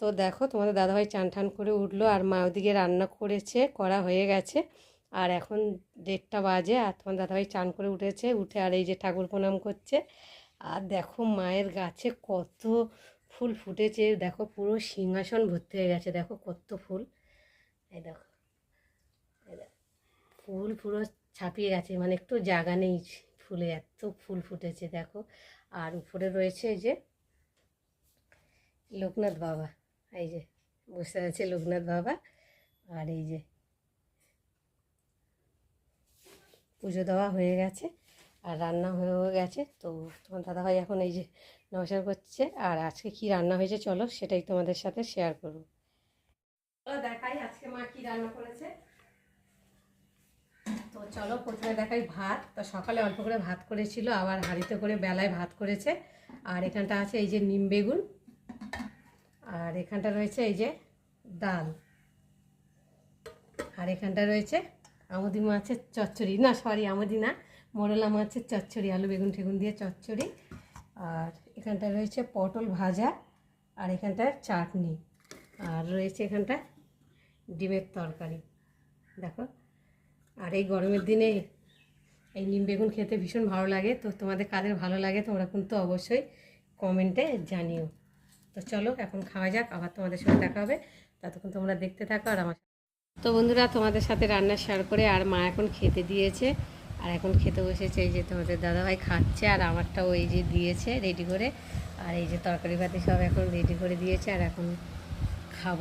তো দেখো তোমাদের দাদাভাই চান টান করে উঠল আর মা ওদিকে রান্না করেছে, করা হয়ে গেছে। আর এখন দেড়টা বাজে আর তোমার দাদাভাই চান করে উঠেছে, উঠে আর এই যে ঠাকুর প্রণাম করছে। আর দেখো মায়ের গাছে কত ফুল ফুটেছে, দেখো পুরো সিংহাসন ভর্তি হয়ে গেছে, দেখো কত ফুল। এই দেখো ফুল পুরো ছাপিয়ে গেছে মানে একটু জায়গা নেই ফুলে, এত ফুল ফুটেছে, দেখো। আর উপরে রয়েছে যে লোকনাথ বাবা। এই যে, বসে আছে লোকনাথ বাবা, আর এই যে পুজো দেওয়া হয়ে গেছে, আর রান্না হয়েও গেছে। তো তোমার দাদাভাই এখন এই যে নমস্কার করছে, আর আজকে কি রান্না হয়েছে চলো সেটাই তোমাদের সাথে শেয়ার করব। দেখাই আজকে মা কি রান্না করেছে। তো চলো প্রথমে দেখাই ভাত। তো সকালে অল্প করে ভাত করেছিল, আবার হাঁড়িতে করে বেলায় ভাত করেছে। আর এখানটা আছে এই যে নিম বেগুন। আর এখানটা রয়েছে এই যে ডাল। আর এখানটা রয়েছে আমদি মাছের চচ্চড়ি। না সরি আমদি না, মোরলা মাছের চচ্চড়ি, আলু বেগুন ঠেগুন দিয়ে চচ্চড়ি। আর এখানটা রয়েছে পটল ভাজা আর এখানটা চাটনি। আর রয়েছে এখানটা ডিমের তরকারি। দেখো, আর এই গরমের দিনে এই নিম বেগুন খেতে ভীষণ ভালো লাগে। তো তোমাদের কাদের ভালো লাগে তোমরা কিন্তু অবশ্যই কমেন্টে জানিও। তো চলো, এখন খাওয়া যাক, আবার তোমাদের সাথে দেখা হবে। ততক্ষণ তোমরা দেখতে থাকো আর আমার তো বন্ধুরা, তোমাদের সাথে রান্না শেয়ার করে আর মা এখন খেতে দিয়েছে। আর এখন খেতে বসেছে এই যে তোমাদের দাদাভাই খাচ্ছে, আর আমারটাও এই যে দিয়েছে রেডি করে। আর এই যে তরকারি ভাতি সব এখন রেডি করে দিয়েছে, আর এখন খাব।